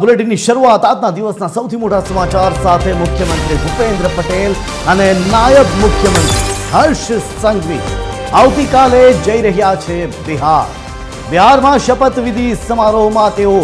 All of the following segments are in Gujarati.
બુલેટિનની શરૂઆત આજના દિવસના સૌથી મોટા સમાચાર સાથે મુખ્યમંત્રી ભૂપેન્દ્ર પટેલ અને નાયબ મુખ્યમંત્રી હર્ષ સંઘવી આવતીકાલે જઈ રહ્યા છે બિહાર. બિહારમાં શપથવિધિ સમારોહમાં તેઓ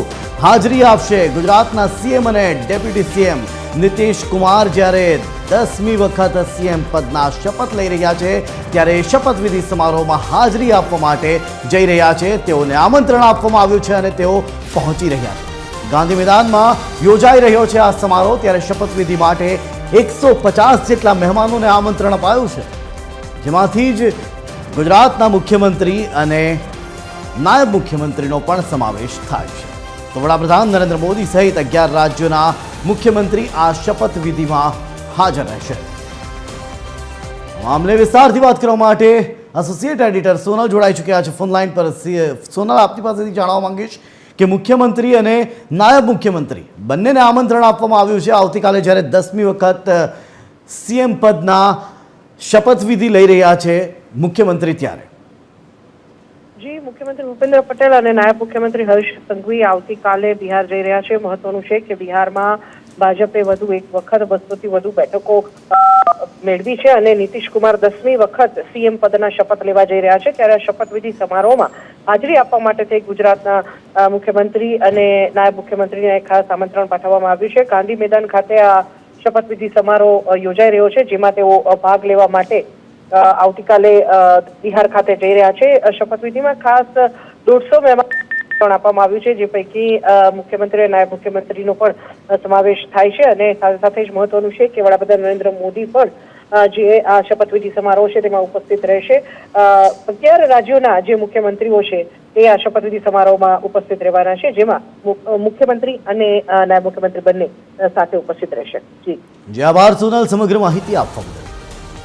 હાજરી આપશે. ગુજરાતના સીએમ અને ડેપ્યુટી સીએમ નીતિશ કુમાર જ્યારે દસમી વખત સીએમ પદના શપથ લઈ રહ્યા છે, ત્યારે શપથવિધિ સમારોહમાં હાજરી આપવા માટે જઈ રહ્યા છે. તેઓને આમંત્રણ આપવામાં આવ્યું છે અને તેઓ પહોંચી રહ્યા છે. ગાંધી મેદાનમાં યોજાઈ રહ્યો છે આ સમારોહ. ત્યારે શપથવિધિ માટે એકસો પચાસ જેટલા મહેમાનોને આમંત્રણ અપાયું છે. જેમાંથી જ ગુજરાતના મુખ્યમંત્રી અને નાયબ મુખ્યમંત્રીનો પણ સમાવેશ થાય છે. તો વડાપ્રધાન નરેન્દ્ર મોદી સહિત અગિયાર રાજ્યોના મુખ્યમંત્રી આ શપથવિધિમાં હાજર રહેશે. મામલે વિસ્તારથી વાત કરવા માટે એસોસિએટ એડિટર સોનલ જોડાઈ ચૂક્યા છે. ફોન લાઈન પર સોનલ, આપની પાસેથી જાણવા માંગીશ. કે મુખ્યમંત્રી અને નાયબ મુખ્યમંત્રી, બંનેને આમંત્રણ આપવામાં આવ્યું છે. આવતીકાલે જ્યારે દસમી વખત સીએમ પદના શપથવિધિ લઈ રહ્યા છે મુખ્યમંત્રી ત્યારે. જી, મુખ્યમંત્રી ભૂપેન્દ્ર પટેલ અને નાયબ મુખ્યમંત્રી હર્ષ સંઘવી આવતીકાલે બિહાર જઈ રહ્યા છે. મહત્વનું છે કે બિહારમાં ભાજપે વધુ એક વખત બસોથી વધુ બેઠકો મેળવી છે અને નીતિશ કુમાર દસમી વખત સીએમ પદના શપથ લેવા જઈ રહ્યા છે. ત્યારે આ શપથવિધિ સમારોહમાં હાજરી આપવા માટે થઈ ગુજરાતના મુખ્યમંત્રી અને નાયબ મુખ્યમંત્રીને ખાસ આમંત્રણ પાઠવવામાં આવ્યું છે. ગાંધી મેદાન ખાતે આ શપથવિધિ સમારોહ યોજાઈ રહ્યો છે, જેમાં તેઓ ભાગ લેવા માટે આવતીકાલે બિહાર ખાતે જઈ રહ્યા છે. શપથવિધિમાં ખાસ દોઢસો મહેમાન પણ આપવામાં આવ્યું છે, જે પૈકી મુખ્યમંત્રી નાયબ મુખ્યમંત્રીનો પણ સમાવેશ થાય છે અને સાથે સાથે જ મહત્વનું છે કે વડાપ્રધાન નરેન્દ્ર મોદી પણ જે આ શપથવિધિ સમારોહ છે તેમાં ઉપસ્થિત રહેશે. અગિયાર રાજ્યોના જે મુખ્યમંત્રીઓ છે તે આ શપથવિધિ સમારોહમાં ઉપસ્થિત રહેવાના છે, જેમાં મુખ્યમંત્રી અને નાયબ મુખ્યમંત્રી બંને સાથે ઉપસ્થિત રહેશે. જી. જે આભાર સમગ્ર માહિતી આપવા